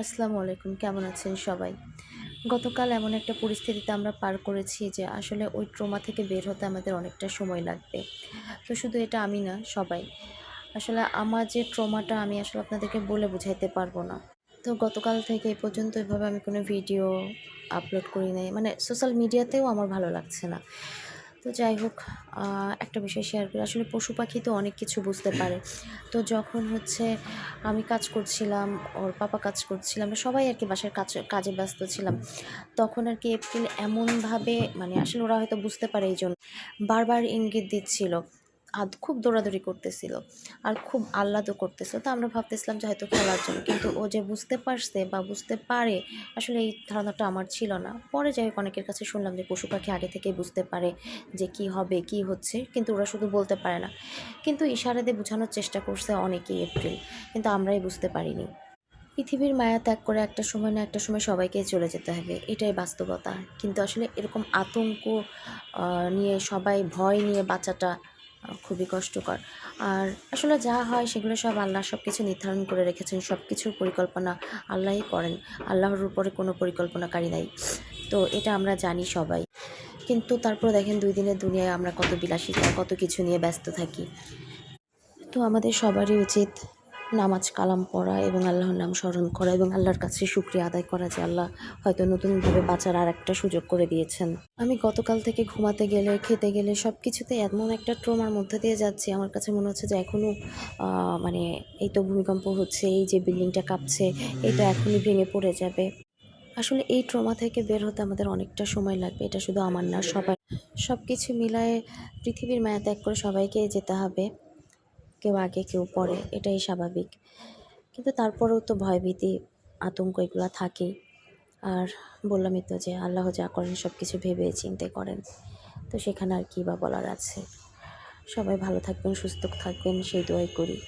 আসসালামু আলাইকুম, কেমন আছেন সবাই? গতকাল এমন একটা পরিস্থিতিতে আমরা পার করেছি যে আসলে ওই ট্রমা থেকে বের হতে আমাদের অনেকটা সময় লাগবে। তো শুধু এটা আমি না, সবাই। আসলে আমার যে ট্রমাটা আমি আসলে আপনাদেরকে বলে বোঝাইতে পারব না। তো গতকাল থেকে এই পর্যন্ত এভাবে আমি কোনো ভিডিও আপলোড করি নাই। মানে সোশ্যাল মিডিয়াতেও আমার ভালো লাগছে না। তো যাই হোক একটা বিষয় শেয়ার করি। আসলে পশু পাখি তো অনেক কিছু বুঝতে পারে। তো যখন হচ্ছে আমি কাজ করছিলাম, ওর পাপা কাজ করছিলাম সবাই আর কি বাসার কাজ, কাজে ব্যস্ত ছিলাম। তখন আর কি এপ্রিল এমনভাবে মানে আসলে ওরা হয়তো বুঝতে পারে এই জন্য বারবার ইঙ্গিত দিচ্ছিল। আদ খুব দৌড়াদৌড়ি করতেছিল আর খুব আহ্লাদও করতেছিল। তো আমরা ভাবতেছিলাম যে হয়তো খেলার জন্য। কিন্তু ও যে বুঝতে পারছে বা বুঝতে পারে আসলে এই ধারণাটা আমার ছিল না। পরে যাই হোক অনেকের কাছে শুনলাম যে পশু পাখি আগে থেকেই বুঝতে পারে যে কি হবে কি হচ্ছে। কিন্তু ওরা শুধু বলতে পারে না। কিন্তু ইশারা দিয়ে বোঝানোর চেষ্টা করছে অনেকেই এপ্রিল কিন্তু আমরাই বুঝতে পারিনি। পৃথিবীর মায়া ত্যাগ করে একটা সময় না একটা সময় সবাইকে চলে যেতে হবে। এটাই বাস্তবতা। কিন্তু আসলে এরকম আতঙ্ক নিয়ে সবাই ভয় নিয়ে আহ, খুবই কষ্টকর। আর আসলে যা হয় সেগুলো সব আল্লাহ সব কিছু নির্ধারণ করে রেখেছেন সব কিছুর পরিকল্পনা আল্লাহই করেন। আল্লাহর উপরে কোনো পরিকল্পনাকারী নাই। তো এটা আমরা জানি সবাই। কিন্তু তারপর দেখেন দুই দিনের দুনিয়ায় আমরা কত বিলাসিতা, কত কিছু নিয়ে ব্যস্ত থাকি। তো আমাদের সবারই উচিত নামাজ কালাম পড়া এবং আল্লাহর নাম স্মরণ করা এবং আল্লাহর কাছে শুক্রিয়া আদায় করা যে আল্লাহ হয়তো নতুনভাবে বাঁচার আর একটা সুযোগ করে দিয়েছেন। আমি গতকাল থেকে ঘুমাতে গেলে, খেতে গেলে সব কিছুতে এমন একটা ট্রোমার মধ্যে দিয়ে যাচ্ছি। আমার কাছে মনে হচ্ছে যে এখনও মানে এই তো ভূমিকম্প হচ্ছে, এই যে বিল্ডিংটা কাঁপছে এটা এখনই ভেঙে পড়ে যাবে। আসলে এই ট্রমা থেকে বের হতে আমাদের অনেকটা সময় লাগবে। এটা শুধু আমার না, সবাই সব কিছু মিলায়ে পৃথিবীর মায়া ত্যাগ করে সবাইকে যেতে হবে। কেউ আগে, কেউ পরে, এটাই স্বাভাবিক। কিন্তু তারপরেও তো ভয়ভীতি, আতঙ্ক এগুলো থাকেই। আর বললামই তো যে আল্লাহ যা করেন সব কিছু ভেবে চিন্তে করেন। তো সেখানে আর কী বা বলার আছে? সবাই ভালো থাকবেন, সুস্থ থাকবেন, সেই দোয়াই করি।